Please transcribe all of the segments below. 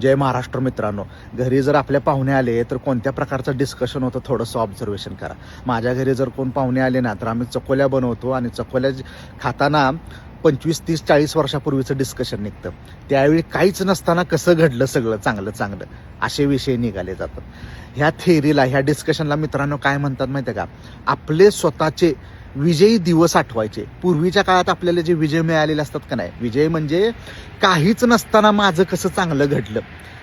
जय महाराष्ट्र मित्रांनो. घरी जर आपल्या पाहुणे आले तर कोणत्या प्रकारचं डिस्कशन होतं थोडंसं ऑब्झर्वेशन करा. माझ्या घरी जर कोण पाहुणे आले ना तर आम्ही चकोल्या बनवतो आणि चकोल्या खाताना पंचवीस तीस चाळीस वर्षापूर्वीचं डिस्कशन निघतं. त्यावेळी काहीच नसताना कसं घडलं सगळं चांगलं चांगलं? असे विषय निघाले जातात. ह्या थेरीला ह्या डिस्कशनला मित्रांनो काय म्हणतात माहिती आहे का? आपले स्वतःचे विजयी दिवस आठवायचे. पूर्वीच्या काळात आपल्याला जे विजय मिळालेले असतात का नाही? विजय म्हणजे काहीच नसताना माझं कसं चांगलं घडलं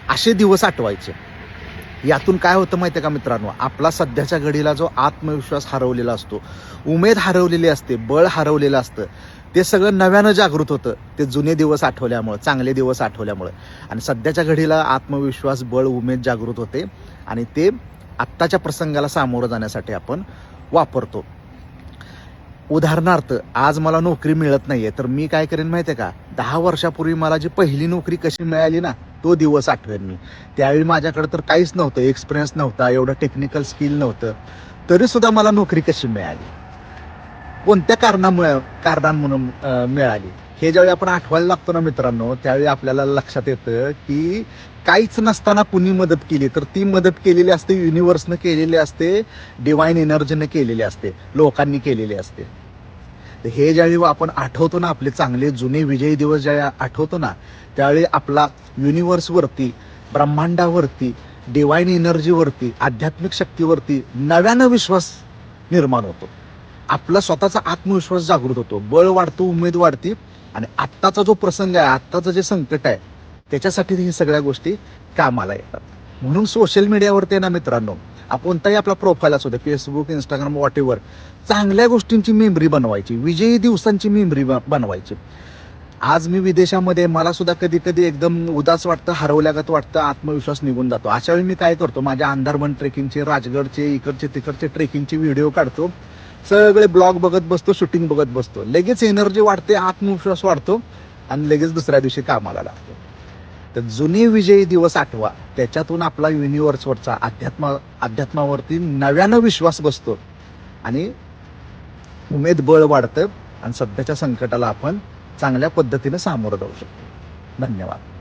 असे दिवस आठवायचे. यातून काय होतं माहितीये का मित्रांनो? आपला सध्याच्या घडीला जो आत्मविश्वास हरवलेला असतो उमेद हरवलेली असते बळ हरवलेलं असतं ते सगळं नव्यानं जागृत होतं ते जुने दिवस आठवल्यामुळं चांगले दिवस आठवल्यामुळं. आणि सध्याच्या घडीला आत्मविश्वास बळ उमेद जागृत होते आणि ते आत्ताच्या प्रसंगाला सामोरं जाण्यासाठी आपण वापरतो. उदाहरणार्थ आज मला नोकरी मिळत नाहीये तर मी काय करेन माहितीये का? दहा वर्षापूर्वी मला जी पहिली नोकरी कशी मिळाली ना तो दिवस आठवेन मी. त्यावेळी माझ्याकडे तर काहीच नव्हतं एक्सपिरियन्स नव्हता एवढं टेक्निकल स्किल नव्हतं. तरी सुद्धा मला नोकरी कशी मिळाली? कोणत्या कारणामुळे कारणांमधून मिळाली? हे ज्यावेळी आपण आठवायला लागतो ना मित्रांनो त्यावेळी आपल्याला लक्षात येतं की काहीच नसताना कुणी मदत केली तर ती मदत केलेली असते युनिव्हर्सनं केलेली असते डिवाईन एनर्जीनं केलेली असते लोकांनी केलेली असते. तर हे ज्यावेळी आपण आठवतो ना आपले चांगले जुने विजयी दिवस ज्यावेळी आठवतो ना त्यावेळी आपला युनिव्हर्सवरती ब्रह्मांडावरती डिवाईन एनर्जीवरती आध्यात्मिक शक्तीवरती नव्यानं विश्वास निर्माण होतो. आपला स्वतःचा आत्मविश्वास जागृत होतो. बळ वाढतो उमेद वाढते आणि आत्ताचा जो प्रसंग आहे आत्ताचं जे संकट आहे त्याच्यासाठी हे सगळ्या गोष्टी कामाला येतात. म्हणून सोशल मीडियावरती ना मित्रांनो कोणताही आपला प्रोफाईल असू दे फेसबुक इंस्टाग्राम वॉटेवर चांगल्या गोष्टींची मेमरी बनवायची विजयी दिवसांची मेमरी बनवायची. आज मी विदेशामध्ये मला सुद्धा कधी कधी एकदम उदास वाटतं हरवल्यागत वाटतं आत्मविश्वास निघून जातो. अशा वेळी मी काय करतो माझ्या अंधारबन ट्रेकिंगचे राजगडचे इकडचे तिकडचे ट्रेकिंगचे व्हिडिओ काढतो. सगळे ब्लॉग बघत बसतो शूटिंग बघत बसतो. लगेच एनर्जी वाढते आत्मविश्वास वाढतो आणि लगेच दुसऱ्या दिवशी कामाला लागतो. तर जुने विजयी दिवस आठवा. त्याच्यातून आपला युनिव्हर्सवरचा अध्यात्मा अध्यात्मावरती नव्यानं विश्वास बसतो. आणि उमेद बळ वाढतं आणि सध्याच्या संकटाला आपण चांगल्या पद्धतीनं सामोरं जाऊ शकतो. धन्यवाद.